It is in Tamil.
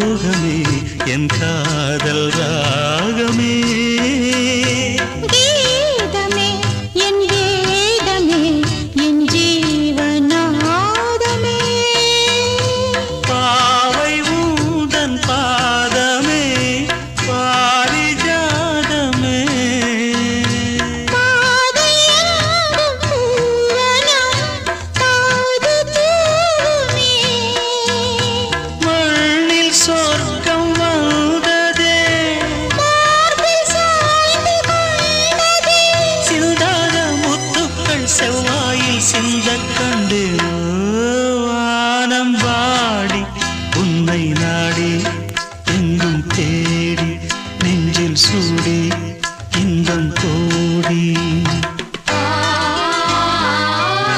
மோகமே என் காதல் ராகமே. செவ்வாயில் சிந்த கண்டு வானம் வாடி உன்னை நாடி எங்கும் தேடி நெஞ்சில் சூடி இன்பம் கோடி